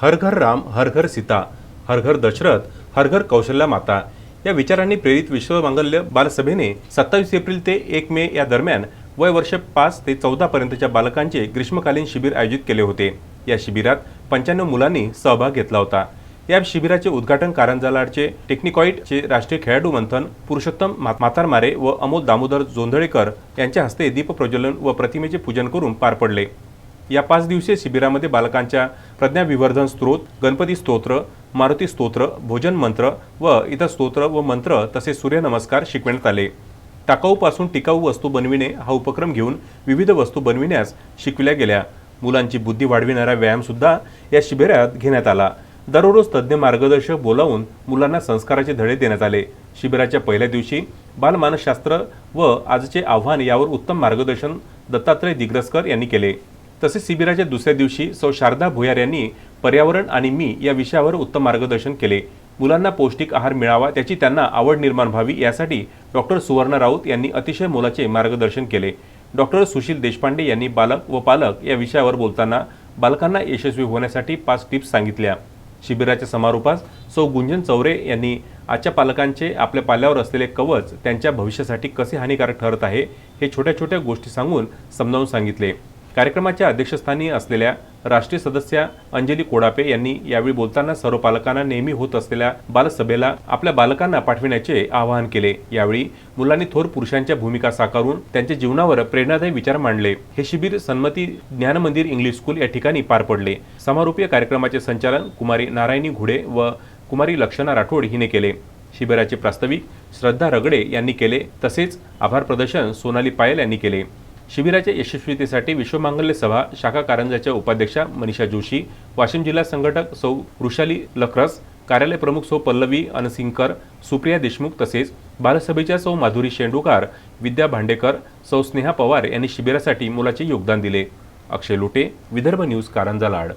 हर घर राम हर घर सीता हर घर दशरथ हर घर कौशल्या माता या विचारांनी प्रेरित विश्वमांगल्य बालसभेने सत्तावीस एप्रिल ते एक मे या दरम्यान वय वर्ष पाच ते चौदा पर्यंतच्या बालकांचे ग्रीष्मकालीन शिबिर आयोजित केले होते. या शिबिरात पंच्याण्णव मुलांनी सहभाग घेतला होता. या शिबिराचे उद्घाटन कारंजालाडचे टेक्निकॉइटचे राष्ट्रीय खेळाडू मंथन पुरुषोत्तम मातारमारे व अमोल दामोदर जोंधळेकर यांच्या हस्ते दीपप्रज्वलन व प्रतिमेचे पूजन करून पार पडले. या पाच दिवसीय शिबिरामध्ये बालकांच्या प्रज्ञाविवर्धन स्त्रोत गणपती स्तोत्र मारुती स्तोत्र भोजन मंत्र व इतर स्तोत्र व मंत्र तसेच सूर्यनमस्कार शिकवण्यात आले. टाकाऊपासून टिकाऊ वस्तू बनविणे हा उपक्रम घेऊन विविध वस्तू बनविण्यास शिकविल्या गेल्या. मुलांची बुद्धी वाढविणारा व्यायामसुद्धा या शिबिरात घेण्यात आला. दररोज तज्ज्ञ मार्गदर्शक बोलावून मुलांना संस्काराचे धडे देण्यात आले. शिबिराच्या पहिल्या दिवशी बालमानसशास्त्र व आजचे आव्हान यावर उत्तम मार्गदर्शन दत्तात्रय दिग्रसकर यांनी केले. तसेच शिबिराच्या दुसऱ्या दिवशी सौ शारदा भुयार यांनी पर्यावरण आणि मी या विषयावर उत्तम मार्गदर्शन केले. मुलांना पौष्टिक आहार मिळावा त्याची त्यांना आवड निर्माण व्हावी यासाठी डॉक्टर सुवर्ण राऊत यांनी अतिशय मोलाचे मार्गदर्शन केले. डॉक्टर सुशील देशपांडे यांनी बालक व पालक या विषयावर बोलताना बालकांना यशस्वी होण्यासाठी पाच टिप्स सांगितल्या. शिबिराच्या समारोपास सौ गुंजन चौरे यांनी आजच्या पालकांचे आपल्या पाल्यावर असलेले कवच त्यांच्या भविष्यासाठी कसे हानिकारक ठरत आहे हे छोट्या छोट्या गोष्टी सांगून समजावून सांगितले. कार्यक्रमाच्या अध्यक्षस्थानी असलेल्या राष्ट्रीय सदस्या अंजली कोडापे यांनी यावेळी बोलताना सर्व पालकांना नेहमी होत असलेल्या बालसभेला आपल्या बालकांना पाठविण्याचे आवाहन केले. यावेळी मुलांनी थोर पुरुषांच्या भूमिका साकारून त्यांच्या जीवनावर प्रेरणादायी विचार मांडले. हे शिबिर सन्मती ज्ञान मंदिर इंग्लिश स्कूल या ठिकाणी पार पडले. समारोपीय कार्यक्रमाचे संचालन कुमारी नारायणी घुडे व कुमारी लक्षणा राठोड हिने केले. शिबिराचे प्रास्ताविक श्रद्धा रगडे यांनी केले. तसेच आभार प्रदर्शन सोनाली पायल यांनी केले. शिबिराच्या यशस्वीतेसाठी विश्वमांगल्य सभा शाखा कारंजाच्या उपाध्यक्षा मनीषा जोशी वाशिम जिल्हा संघटक सौ वृषाली लखरस कार्यालय प्रमुख सौ पल्लवी अनसिंगकर सुप्रिया देशमुख तसेच बालसभेच्या सौ माधुरी शेंडुकार विद्या भांडेकर सौ स्नेहा पवार यांनी शिबिरासाठी मोलाचे योगदान दिले. अक्षय लुटे विदर्भ न्यूज कारंजा लाड.